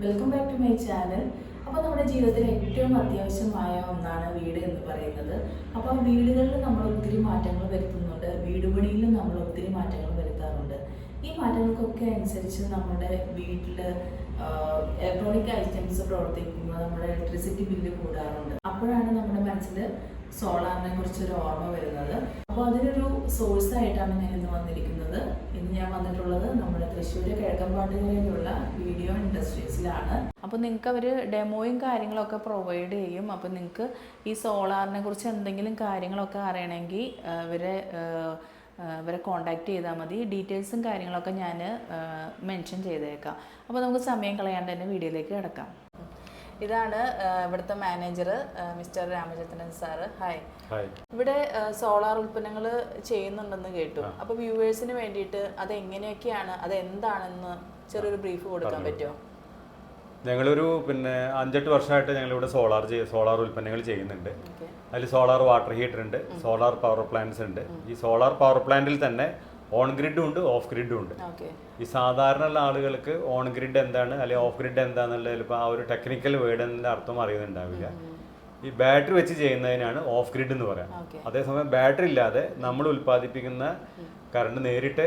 Welcome back to my channel അപ്പോൾ നമ്മുടെ ജീവിതത്തിൽ ഏറ്റവും അത്യാവശ്യമായ ഒന്നാണ് വീട് എന്ന് പറയുന്നത്. അപ്പോൾ വീടുകളിൽ നമ്മൾ ഒത്തിരി മാറ്റങ്ങൾ വരുത്തുന്നുണ്ട്. വീട് പണിയിലും നമ്മൾ ഒത്തിരി മാറ്റങ്ങൾ വരുത്താറുണ്ട്. ഈ മാറ്റങ്ങൾക്കൊക്കെ അനുസരിച്ച് നമ്മുടെ വീട്ടിൽ ഇലക്ട്രോണിക് ഐറ്റംസ് പ്രവർത്തിക്കുമ്പോൾ നമ്മുടെ ഇലക്ട്രിസിറ്റി ബില്ല് കൂടാറുണ്ട്. അപ്പോഴാണ് നമ്മുടെ മനസ്സിൽ സോളാറിനെ കുറിച്ചൊരു ഓർമ്മ വരുന്നത്. അപ്പോൾ അതിനൊരു സോഴ്സ് ആയിട്ടാണ് ഞാൻ ഇന്ന് വന്നിരിക്കുന്നത്. ഇന്ന് ഞാൻ വന്നിട്ടുള്ളത് നമ്മുടെ തൃശ്ശൂർ കിഴക്കമ്പാട്ടുകരയിലുള്ള വീഡിയോ ഇൻഡസ്ട്രീസിലാണ് അപ്പോൾ നിങ്ങൾക്ക് അവർ ഡെമോയും കാര്യങ്ങളൊക്കെ പ്രൊവൈഡ് ചെയ്യും. അപ്പോൾ നിങ്ങൾക്ക് ഈ സോളാറിനെ കുറിച്ച് എന്തെങ്കിലും കാര്യങ്ങളൊക്കെ അറിയണമെങ്കിൽ ഇവരെ ഇവരെ കോൺടാക്ട് ചെയ്താൽ മതി. ഡീറ്റെയിൽസും കാര്യങ്ങളൊക്കെ ഞാൻ മെൻഷൻ ചെയ്തേക്കാം. അപ്പോൾ നമുക്ക് സമയം കളയാണ്ട് തന്നെ വീഡിയോയിലേക്ക് കിടക്കാം. ഇതാണ് ഇവിടുത്തെ manager mister Ramachandran sir hi ഇവിടെ സോളാർ ഉൽപ്പന്നങ്ങൾ ചെയ്യുന്നുണ്ടെന്ന് കേട്ടു. അപ്പൊ വ്യൂവേഴ്സിന് വേണ്ടിയിട്ട് അത് എങ്ങനെയൊക്കെയാണ് അത് എന്താണെന്ന് ചെറിയൊരു ബ്രീഫ് കൊടുക്കാൻ പറ്റുമോ? ഞങ്ങളൊരു പിന്നെ അഞ്ചെട്ട് വർഷമായിട്ട് ഞങ്ങളിവിടെ സോളാർ സോളാർ ഉൽപ്പന്നങ്ങൾ ചെയ്യുന്നുണ്ട്. അതിൽ സോളാർ വാട്ടർ ഹീറ്റർ ഉണ്ട് സോളാർ പവർ പ്ലാന്റ്സ് ഉണ്ട്. ഈ സോളാർ പവർ പ്ലാന്റിൽ തന്നെ ഓൺ ഗ്രിഡും ഉണ്ട് ഓഫ് ഗ്രിഡും ഉണ്ട്. ഈ സാധാരണ ഉള്ള ആളുകൾക്ക് ഓൺ ഗ്രിഡ് എന്താണ് അല്ലെങ്കിൽ ഓഫ് ഗ്രിഡ് എന്താണെന്നുള്ള ചിലപ്പോൾ ആ ഒരു ടെക്നിക്കൽ വേർഡ് എന്നുള്ള അർത്ഥം അറിയുന്നുണ്ടാവില്ല. ഈ ബാറ്ററി വെച്ച് ചെയ്യുന്നതിനാണ് ഓഫ് ഗ്രിഡ് എന്ന് പറയാം. അതേസമയം ബാറ്ററി ഇല്ലാതെ നമ്മൾ ഉൽപ്പാദിപ്പിക്കുന്ന കറണ്ട് നേരിട്ട്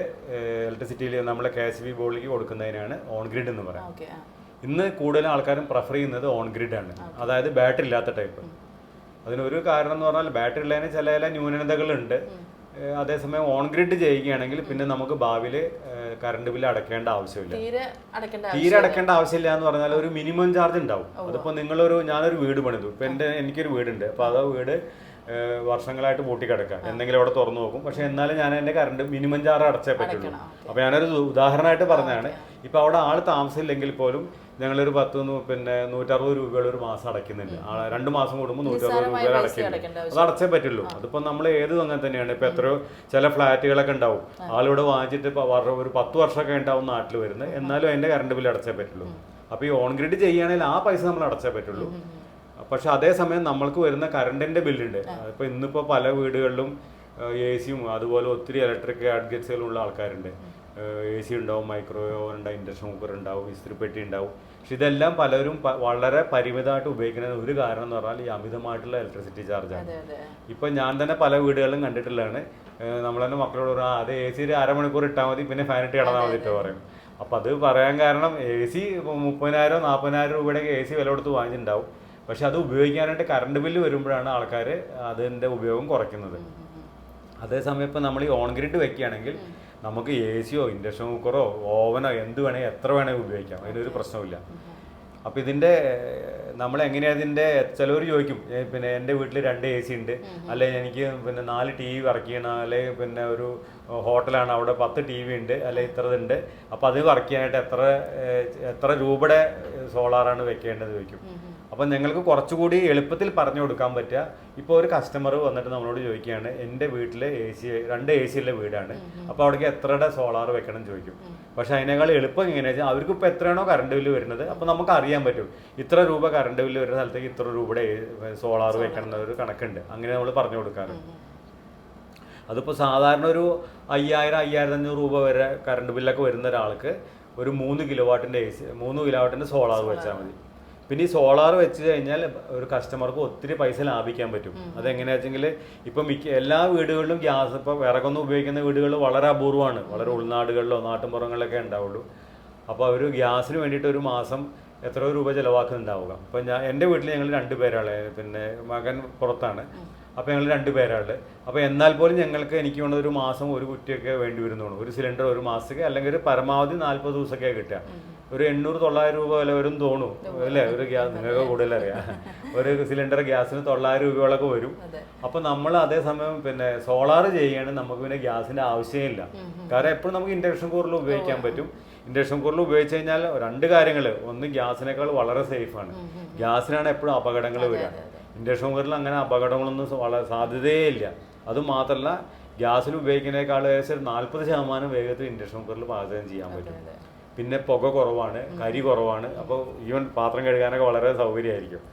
ഇലക്ട്രിസിറ്റിയിൽ നമ്മളെ കെ എസ് ബി ബോർഡിലേക്ക് കൊടുക്കുന്നതിനാണ് ഓൺ ഗ്രിഡ് എന്ന് പറയാം. ഇന്ന് കൂടുതൽ ആൾക്കാരും പ്രിഫർ ചെയ്യുന്നത് ഓൺ ഗ്രിഡ് ആണ്. അതായത് ബാറ്ററി ഇല്ലാത്ത ടൈപ്പ് അതിനൊരു കാരണം എന്ന് പറഞ്ഞാൽ ബാറ്ററി ഉള്ളതിന് ചില ചില ന്യൂനതകളുണ്ട്. അതേസമയം ഓൺ ഗ്രിഡ് ചെയ്യുകയാണെങ്കിൽ പിന്നെ നമുക്ക് ഭാവിയിൽ കറണ്ട് ബില്ല് അടക്കേണ്ട ആവശ്യമില്ല. തീരെ അടക്കേണ്ട ആവശ്യമില്ല. എന്ന് പറഞ്ഞാൽ ഒരു മിനിമം ചാർജ് ഉണ്ടാവും. അതിപ്പോൾ നിങ്ങളൊരു ഞാനൊരു വീട് പണിതു. ഇപ്പം എന്റെ എനിക്കൊരു വീടുണ്ട്. അപ്പോൾ അത് വീട് വർഷങ്ങളായിട്ട് പൂട്ടിക്കിടക്കാം എന്തെങ്കിലും അവിടെ തുറന്നു നോക്കും. പക്ഷെ എന്നാലും ഞാൻ എന്റെ കറണ്ട് മിനിമം ചാർജ് അടച്ചേ പറ്റുള്ളൂ. അപ്പോൾ ഞാനൊരു ഉദാഹരണമായിട്ട് പറഞ്ഞതാണ്. ഇപ്പോൾ അവിടെ ആൾ താമസമില്ലെങ്കിൽ പോലും ഞങ്ങളൊരു പത്ത് പിന്നെ നൂറ്ററുപത് രൂപയുള്ള ഒരു മാസം അടയ്ക്കുന്നുണ്ട്. ആ രണ്ട് മാസം കൂടുമ്പോൾ നൂറ്ററുപത് രൂപ അടയ്ക്കുന്നുണ്ട്. അത് അടച്ചേ പറ്റുള്ളൂ. അതിപ്പോ നമ്മൾ ഏത് അങ്ങനെ തന്നെയാണ്. ഇപ്പൊ എത്രയോ ചില ഫ്ലാറ്റുകളൊക്കെ ഉണ്ടാവും. ആളിവിടെ വാങ്ങിച്ചിട്ട് ഇപ്പൊ വർ- ഒരു പത്ത് വർഷമൊക്കെ ഉണ്ടാവും നാട്ടിൽ വരുന്നത്. എന്നാലും അതിന്റെ കറണ്ട് ബില്ല് അടച്ചേ പറ്റുള്ളൂ. അപ്പൊ ഈ ഓൺ ഗ്രിഡ് ചെയ്യുകയാണെങ്കിൽ ആ പൈസ നമ്മൾ അടച്ചേ പറ്റുള്ളൂ. പക്ഷെ അതേസമയം നമ്മൾക്ക് വരുന്ന കറണ്ടിന്റെ ബില്ലുണ്ട് അതിപ്പോ ഇന്നിപ്പോ പല വീടുകളിലും എ സിയും അതുപോലെ ഒത്തിരി ഇലക്ട്രിക് ഗാഡ്ഗറ്റ്സുകളുള്ള ആൾക്കാരുണ്ട്. എ സി ഉണ്ടാവും മൈക്രോവേവ് ഓവൻ ഉണ്ടാവും ഇൻഡക്ഷൻ കുക്കർ ഉണ്ടാവും ഇസ്തിരിപ്പെട്ടി ഉണ്ടാവും. പക്ഷെ ഇതെല്ലാം പലരും വളരെ പരിമിതമായിട്ട് ഉപയോഗിക്കുന്ന ഒരു കാരണം എന്ന് പറഞ്ഞാൽ ഈ അമിതമായിട്ടുള്ള ഇലക്ട്രിസിറ്റി ചാർജാണ് ഇപ്പൊ ഞാൻ തന്നെ പല വീടുകളിലും കണ്ടിട്ടുള്ളതാണ്. നമ്മൾ തന്നെ മക്കളോട് പറയും "ആ, അത് എ സി ഒരു അരമണിക്കൂർ ഇട്ടാൽ മതി പിന്നെ ഫാൻ ഇട്ട് കിടന്നാൽ മതി ഇട്ട് പറയും. അപ്പൊ അത് പറയാൻ കാരണം എ സി മുപ്പതിനായിരം നാൽപ്പതിനായിരം രൂപയുടെ എ സി വില കൊടുത്ത് വാങ്ങിച്ചിട്ടുണ്ടാവും പക്ഷെ അത് ഉപയോഗിക്കാനായിട്ട് കറണ്ട് ബില്ല് വരുമ്പോഴാണ് ആൾക്കാർ അതിന്റെ ഉപയോഗം കുറയ്ക്കുന്നത്. അതേസമയം ഇപ്പം നമ്മൾ ഈ ഓൺ ഗ്രിഡ് വെക്കുകയാണെങ്കിൽ നമുക്ക് എ സിയോ ഇൻഡക്ഷൻ കുക്കറോ ഓവനോ എന്ത് വേണേ എത്ര വേണേ ഉപയോഗിക്കാം. അതിനൊരു പ്രശ്നമില്ല അപ്പോൾ ഇതിന്റെ നമ്മൾ എങ്ങനെയാ ഇതിന്റെ ചിലവർ ചോദിക്കും പിന്നെ എന്റെ വീട്ടിൽ രണ്ട് എ സി ഉണ്ട്. അല്ലെങ്കിൽ എനിക്ക് പിന്നെ നാല് ടി വി വർക്ക് ചെയ്യണം അല്ലെങ്കിൽ പിന്നെ ഒരു ഹോട്ടലാണ് അവിടെ പത്ത് ടി വി ഉണ്ട് അല്ലെങ്കിൽ ഇത്രതുണ്ട് അപ്പോൾ അത് വർക്ക് ചെയ്യാനായിട്ട് എത്ര എത്ര രൂപയുടെ സോളാറാണ് വെക്കേണ്ടത്? ചോദിക്കും. അപ്പം ഞങ്ങൾക്ക് കുറച്ചുകൂടി എളുപ്പത്തിൽ പറഞ്ഞു കൊടുക്കാൻ പറ്റുക. ഇപ്പോൾ ഒരു കസ്റ്റമർ വന്നിട്ട് നമ്മളോട് ചോദിക്കുകയാണ് എന്റെ വീട്ടിൽ എ സി രണ്ട് എ സി ഉള്ള വീടാണ്. അപ്പോൾ അവിടേക്ക് എത്രയുടെ സോളാർ വെക്കണം? ചോദിക്കും. പക്ഷേ അതിനേക്കാൾ എളുപ്പം എങ്ങനെയാ വെച്ചാൽ അവർക്ക് ഇപ്പോൾ എത്രയാണോ കറണ്ട് ബില്ല് വരുന്നത് അപ്പോൾ നമുക്ക് അറിയാൻ പറ്റും. ഇത്ര രൂപ കറണ്ട് ബില്ല് വരുന്ന സ്ഥലത്തേക്ക് ഇത്ര രൂപയുടെ സോളാർ വെക്കണം ഒരു കണക്കുണ്ട്. അങ്ങനെ നമ്മൾ പറഞ്ഞു കൊടുക്കാറുണ്ട് അതിപ്പോൾ സാധാരണ ഒരു അയ്യായിരം അയ്യായിരത്തി അഞ്ഞൂറ് രൂപ വരെ കറണ്ട് ബില്ലൊക്കെ വരുന്ന ഒരാൾക്ക് ഒരു മൂന്ന് കിലോ വാട്ടിന്റെ എ സി മൂന്ന് കിലോ വാട്ടിന്റെ സോളാർ വെച്ചാൽ മതി. പിന്നെ ഈ സോളാർ വെച്ച് കഴിഞ്ഞാൽ ഒരു കസ്റ്റമർക്ക് ഒത്തിരി പൈസ ലാഭിക്കാൻ പറ്റും. അതെങ്ങനെയാ വെച്ചെങ്കിൽ ഇപ്പം മിക്ക എല്ലാ വീടുകളിലും ഗ്യാസ് ഇപ്പോൾ വിറകൊന്നും ഉപയോഗിക്കുന്ന വീടുകൾ വളരെ അപൂർവമാണ്. വളരെ ഉൾനാടുകളിലോ നാട്ടുമ്പുറങ്ങളിലൊക്കെ ഉണ്ടാവുള്ളൂ. അപ്പോൾ അവർ ഗ്യാസിന് വേണ്ടിയിട്ട് ഒരു മാസം എത്ര രൂപ ചിലവാക്കുന്നുണ്ടാവുക. അപ്പം ഞാൻ എന്റെ വീട്ടിൽ ഞങ്ങൾ രണ്ട് പേരാളെ പിന്നെ മകൻ പുറത്താണ്. അപ്പോൾ ഞങ്ങൾ രണ്ട് പേരാളെ അപ്പോൾ എന്നാൽ പോലും ഞങ്ങൾക്ക് എനിക്ക് വേണ്ട ഒരു മാസം ഒരു കുറ്റിയൊക്കെ വേണ്ടി വരുന്നുള്ളൂ. ഒരു സിലിണ്ടർ ഒരു മാസത്തേക്ക് അല്ലെങ്കിൽ ഒരു പരമാവധി നാൽപ്പത് ദിവസമൊക്കെ കിട്ടുക. ഒരു എണ്ണൂറ് തൊള്ളായിരം രൂപ വില വരും തോന്നും അല്ലേ? ഒരു ഗ്യാസ് നിങ്ങൾക്ക് കൂടുതലറിയാം ഒരു സിലിണ്ടർ ഗ്യാസിന് തൊള്ളായിരം രൂപയോളൊക്കെ വരും. അപ്പോൾ അപ്പൊ നമ്മൾ അതേസമയം പിന്നെ സോളാർ ചെയ്യുകയാണെങ്കിൽ നമുക്ക് പിന്നെ ഗ്യാസിന്റെ ആവശ്യമില്ല. കാരണം എപ്പോഴും നമുക്ക് ഇൻഡക്ഷൻ കുക്കറിൽ ഉപയോഗിക്കാൻ പറ്റും. ഇൻഡക്ഷൻ കുക്കറിൽ ഉപയോഗിച്ച് കഴിഞ്ഞാൽ രണ്ട് കാര്യങ്ങൾ. ഒന്ന് ഗ്യാസിനേക്കാൾ വളരെ സേഫാണ് ഗ്യാസിനാണ് എപ്പോഴും അപകടങ്ങൾ വരിക. ഇൻഡക്ഷൻ കുക്കറിൽ അങ്ങനെ അപകടങ്ങളൊന്നും വളരെ സാധ്യതയേ ഇല്ല അതുമാത്രമല്ല ഗ്യാസിൽ ഉപയോഗിക്കുന്നതിനേക്കാൾ ഏകദേശം നാൽപ്പത് ശതമാനം വേഗത്തിൽ ഇൻഡക്ഷൻ കുക്കറിൽ പാചകം ചെയ്യാൻ പറ്റും. പിന്നെ പുക കുറവാണ് കരി കുറവാണ്. അപ്പോൾ ഈവൻ പാത്രം കഴുകാനൊക്കെ വളരെ സൗകര്യമായിരിക്കും.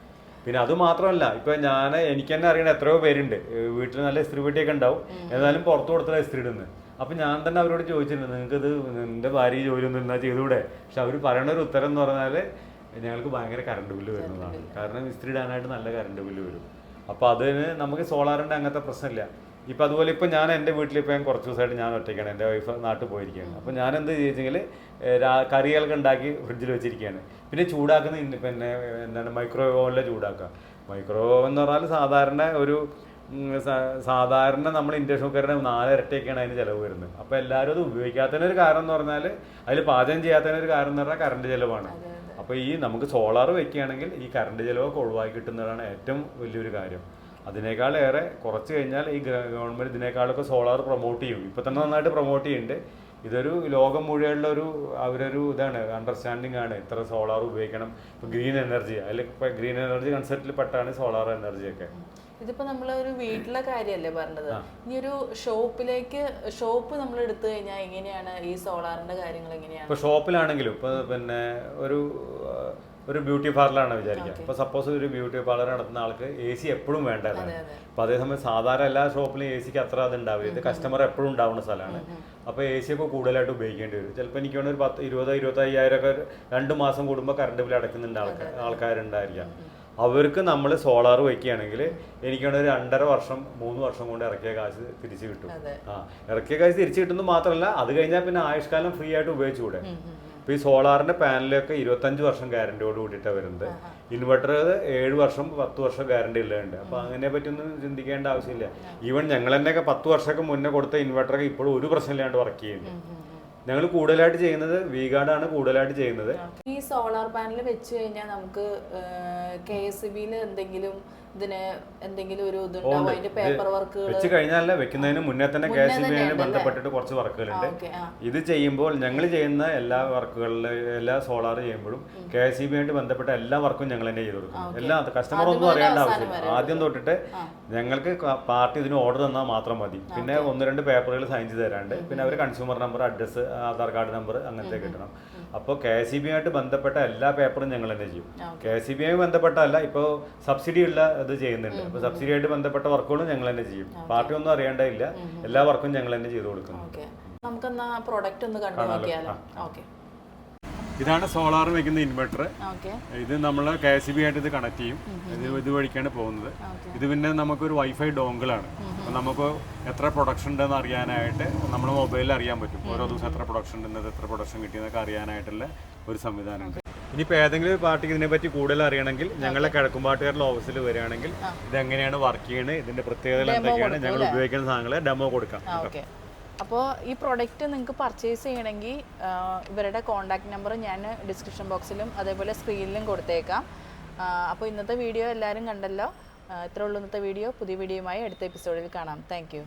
പിന്നെ അത് മാത്രമല്ല ഇപ്പൊ ഞാൻ എനിക്ക് തന്നെ അറിയണ എത്രയോ പേരുണ്ട്. വീട്ടിൽ നല്ല ഇസ്ത്രി പെട്ടിയൊക്കെ ഉണ്ടാവും. എന്നാലും പുറത്തു കൊടുത്തില്ല ഇസ്ത്രി ഇടുന്നത് അപ്പൊ ഞാൻ തന്നെ അവരോട് ചോദിച്ചിട്ടുണ്ട് നിങ്ങൾക്ക് ഇത് നിന്റെ ഭാര്യ ജോലി ഒന്നും എന്നാ ചെയ്തുകൂടെ പക്ഷെ അവർ പറയണ ഒരു ഉത്തരം എന്ന് പറഞ്ഞാൽ ഞങ്ങൾക്ക് ഭയങ്കര കറണ്ട് ബില്ല് വരുന്നതാണ്. കാരണം ഇസ്ത്രി ഇടാനായിട്ട് നല്ല കറണ്ട് ബില്ല് വരും. അപ്പൊ അതിന് നമുക്ക് സോളാറിന്റെ അങ്ങനത്തെ പ്രശ്നമില്ല. ഇപ്പം അതുപോലെ ഇപ്പം ഞാൻ എന്റെ വീട്ടിൽ ഇപ്പം കുറച്ച് ദിവസമായിട്ട് ഞാൻ ഒറ്റയ്ക്കാണ്. എന്റെ വൈഫ് നാട്ടിൽ പോയിരിക്കുകയാണ്. അപ്പോൾ ഞാൻ എന്ത് ചോദിച്ചെങ്കിൽ കറികളൊക്കെ ഉണ്ടാക്കി ഫ്രിഡ്ജിൽ വെച്ചിരിക്കുകയാണ്. പിന്നെ ചൂടാക്കുന്ന പിന്നെ എന്താണ് മൈക്രോവേവ് ഓവനിലെ ചൂടാക്കുക. മൈക്രോവേവ് എന്ന് പറഞ്ഞാൽ സാധാരണ ഒരു സാധാരണ നമ്മൾ ഇൻഡക്ഷൻ കുക്കറിന് നാലിരട്ടിയൊക്കെയാണ് അതിന് ചിലവ് വരുന്നത്. അപ്പോൾ എല്ലാവരും അത് ഉപയോഗിക്കാത്തതിനൊരു കാരണം എന്ന് പറഞ്ഞാൽ അതിൽ പാചകം ചെയ്യാത്തതിനൊരു കാരണം എന്ന് പറഞ്ഞാൽ കറണ്ട് ചിലവാണ്. അപ്പോൾ ഈ നമുക്ക് സോളാർ വെക്കുകയാണെങ്കിൽ ഈ കറണ്ട് ചിലവൊക്കെ ഒഴിവാക്കി കിട്ടുന്നതാണ് ഏറ്റവും വലിയൊരു കാര്യം. അതിനേക്കാൾ ഏറെ കുറച്ച് കഴിഞ്ഞാൽ ഈ ഗവൺമെന്റ് ഇതിനേക്കാളൊക്കെ സോളാർ പ്രൊമോട്ട് ചെയ്യും. ഇപ്പം തന്നെ നന്നായിട്ട് പ്രൊമോട്ട് ചെയ്യുന്നുണ്ട് ഇതൊരു ലോകം മുഴുവനുള്ള ഒരു അവരൊരു ഇതാണ് അണ്ടർസ്റ്റാൻഡിങ് ആണ്. ഇത്ര സോളാർ ഉപയോഗിക്കണം. ഇപ്പൊ ഗ്രീൻ എനർജി അതിൽ ഗ്രീൻ എനർജി കൺസെപ്റ്റിൽ പെട്ടാണ് സോളാർ എനർജി ഒക്കെ. ഇതിപ്പോ നമ്മൾ ഒരു വീട്ടിലെ കാര്യല്ലേ പറഞ്ഞത്? ഇനി ഒരു ഷോപ്പിലേക്ക് ഷോപ്പ് നമ്മൾ എടുത്തു കഴിഞ്ഞാൽ എങ്ങനെയാണ് ഈ സോളാറിന്റെ കാര്യങ്ങൾ എങ്ങനെയാണ്? ഇപ്പൊ ഷോപ്പിലാണെങ്കിലും ഇപ്പൊ പിന്നെ ഒരു ഒരു ബ്യൂട്ടി പാർലറാണ് വിചാരിക്കുക. അപ്പൊ സപ്പോസ് ഒരു ബ്യൂട്ടി പാർലർ നടത്തുന്ന ആൾക്ക് എ സി എപ്പോഴും വേണ്ടതാണ് അപ്പോൾ അതേസമയം സാധാരണ എല്ലാ ഷോപ്പിലും എ സിക്ക് അത്ര അത് ഉണ്ടാവില്ല ഇത് കസ്റ്റമർ എപ്പോഴും ഉണ്ടാവുന്ന സ്ഥലമാണ്. അപ്പോൾ എ സി ഒക്കെ കൂടുതലായിട്ട് ഉപയോഗിക്കേണ്ടി വരും. ചിലപ്പോൾ എനിക്ക് വേണമെങ്കിൽ ഒരു പത്ത് ഇരുപത് ഇരുപത്തയ്യായിരം ഒക്കെ രണ്ട് മാസം കൂടുമ്പോൾ കറണ്ട് ബിൽ അടയ്ക്കുന്നുണ്ട് ആൾക്കാർ ആൾക്കാരുണ്ടായിരിക്കാം. അവർക്ക് നമ്മൾ സോളാർ വയ്ക്കുകയാണെങ്കിൽ എനിക്ക് തോന്നുന്നു ഒരു രണ്ടര വർഷം മൂന്ന് വർഷം കൊണ്ട് ഇറക്കിയ കാശ് തിരിച്ചു കിട്ടും. ആ ഇറക്കിയ കാശ് തിരിച്ചു കിട്ടുന്നത് മാത്രമല്ല അത് കഴിഞ്ഞാൽ പിന്നെ ആയുഷ്കാലം ഫ്രീ ആയിട്ട് ഉപയോഗിച്ചുകൂടെ? ഇപ്പൊ ഈ സോളാറിന്റെ പാനലൊക്കെ ഇരുപത്തഞ്ച് വർഷം ഗ്യാരണ്ടിയോട് കൂടിയിട്ടാണ് വരുന്നത്. ഇൻവെർട്ടർ ഏഴ് വർഷം പത്ത് വർഷം ഗ്യാരണ്ടി ഉള്ളതുണ്ട്. അപ്പൊ അതിനെ പറ്റിയൊന്നും ചിന്തിക്കേണ്ട ആവശ്യമില്ല. ഈവൻ ഞങ്ങൾ തന്നെയൊക്കെ പത്ത് വർഷമൊക്കെ മുന്നേ കൊടുത്ത ഇൻവെർട്ടറൊക്കെ ഇപ്പോഴും ഒരു പ്രശ്നമില്ലാണ്ട് വർക്ക് ചെയ്യുന്നു. ഞങ്ങൾ കൂടുതലായിട്ട് ചെയ്യുന്നത് വീഗാർഡാണ് കൂടുതലായിട്ട് ചെയ്യുന്നത്. ഈ സോളാർ പാനൽ വെച്ച് കഴിഞ്ഞാൽ നമുക്ക് കെ എസ് ബിയിൽ എന്തെങ്കിലും ഇതിന് എന്തെങ്കിലും ഒരു ഇതുണ്ടാവും അതിന്റെ പേപ്പർ വർക്കുകൾ വെച്ച് കഴിഞ്ഞാൽ വെക്കുന്നതിന് മുന്നേ തന്നെ കെ സി ബി ബന്ധപ്പെട്ടിട്ട് കുറച്ച് വർക്കുകളുണ്ട്. ഇത് ചെയ്യുമ്പോൾ ഞങ്ങൾ ചെയ്യുന്ന എല്ലാ വർക്കുകളിലും എല്ലാ സോളാർ ചെയ്യുമ്പോഴും കെ സി ബി ആയിട്ട് ബന്ധപ്പെട്ട എല്ലാ വർക്കും ഞങ്ങൾ തന്നെ ചെയ്തു കൊടുക്കും. എല്ലാ കസ്റ്റമർ ഒന്നും അറിയേണ്ട ആവശ്യമില്ല. ആദ്യം തൊട്ടിട്ട് ഞങ്ങൾക്ക് പാർട്ടി ഇതിന് ഓർഡർ തന്നാൽ മാത്രം മതി. പിന്നെ ഒന്ന് രണ്ട് പേപ്പറുകൾ സൈൻ ചെയ്ത് തരാണ്ട്. പിന്നെ അവർ consumer number address Aadhaar card number അങ്ങനത്തെ കിട്ടണം. അപ്പോൾ കെ സി ബി ആയിട്ട് ബന്ധപ്പെട്ട എല്ലാ പേപ്പറും ഞങ്ങൾ തന്നെ ചെയ്യും. കെ സി ബി ആയി ബന്ധപ്പെട്ടല്ല ഇപ്പോൾ സബ്സിഡി ഉള്ള ഇത് ചെയ്യുന്നുണ്ട്. അപ്പോൾ സബ്സിഡി ആയിട്ട് ബന്ധപ്പെട്ട വർക്കുകളും ഞങ്ങൾ തന്നെ ചെയ്യും പാർട്ടി ഒന്നും അറിയേണ്ടതില്ല എല്ലാ വർക്കും ഞങ്ങൾ തന്നെ ചെയ്തു കൊടുക്കും ഓക്കെ. നമുക്കെന്നാ പ്രോഡക്റ്റ് ഒന്ന് കണ്ടു നോക്കിയാലോ? ഓക്കെ. ഇതാണ് സോളാർ വെക്കുന്ന ഇൻവെർട്ടർ ഓക്കെ. ഇത് നമ്മൾ കെ എസ് ബി ആയിട്ട് ഇത് കണക്ട് ചെയ്യും. ഇത് ഇത് വഴിക്കാണ് പോകുന്നത്. ഇത് പിന്നെ നമുക്കൊരു വൈഫൈ ഡോങ്കിളാണ് അപ്പോൾ നമുക്ക് എത്ര പ്രൊഡക്ഷൻ ഉണ്ടെന്ന് അറിയാനായിട്ട് നമ്മൾ മൊബൈലിൽ അറിയാൻ പറ്റും. ഓരോ ദിവസം എത്ര പ്രൊഡക്ഷൻ ഉണ്ടെന്നത് എത്ര പ്രൊഡക്ഷൻ കിട്ടിയെന്നൊക്കെ അറിയാനായിട്ടുള്ള ഒരു സംവിധാനമുണ്ട്. ഇനിയിപ്പോൾ ഏതെങ്കിലും പാർട്ടിക്ക് ഇതിനെപ്പറ്റി കൂടുതൽ അറിയണമെങ്കിൽ ഞങ്ങളെ കിഴക്കുംപാട്ടുകാരുടെ ഓഫീസിൽ വരികയാണെങ്കിൽ ഇതെങ്ങനെയാണ് വർക്ക് ചെയ്യുന്നത് ഇതിന്റെ പ്രത്യേകത എന്തൊക്കെയാണ് ഞങ്ങൾ ഉപയോഗിക്കുന്ന സാധനങ്ങളെ ഡെമോ കൊടുക്കാം. അപ്പോൾ ഈ പ്രൊഡക്റ്റ് നിങ്ങൾക്ക് പർച്ചേസ് ചെയ്യണമെങ്കിൽ ഇവരുടെ കോൺടാക്ട് നമ്പർ ഞാൻ ഡിസ്ക്രിപ്ഷൻ ബോക്സിലും അതേപോലെ സ്ക്രീനിലും കൊടുത്തേക്കാം. അപ്പോൾ ഇന്നത്തെ വീഡിയോ എല്ലാവരും കണ്ടല്ലോ. ഇത്രയുള്ള ഇത്രേ ഉള്ളൂ ഇന്നത്തെ വീഡിയോ പുതിയ വീഡിയോയുമായി അടുത്ത എപ്പിസോഡിൽ കാണാം. താങ്ക്